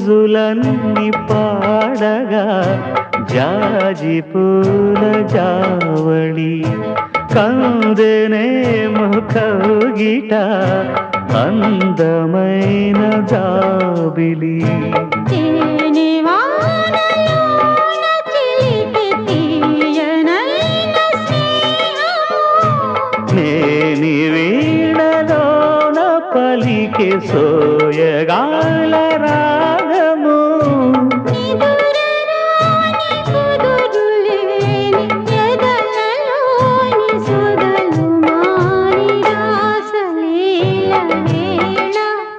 రోజులన్నీ పాడగా జాజి పూల జావళి. కందనే ముఖగిట అందమైన జాబిలి. నేని వీణలోన పలికి సోయగాల రాగము வாழ்வே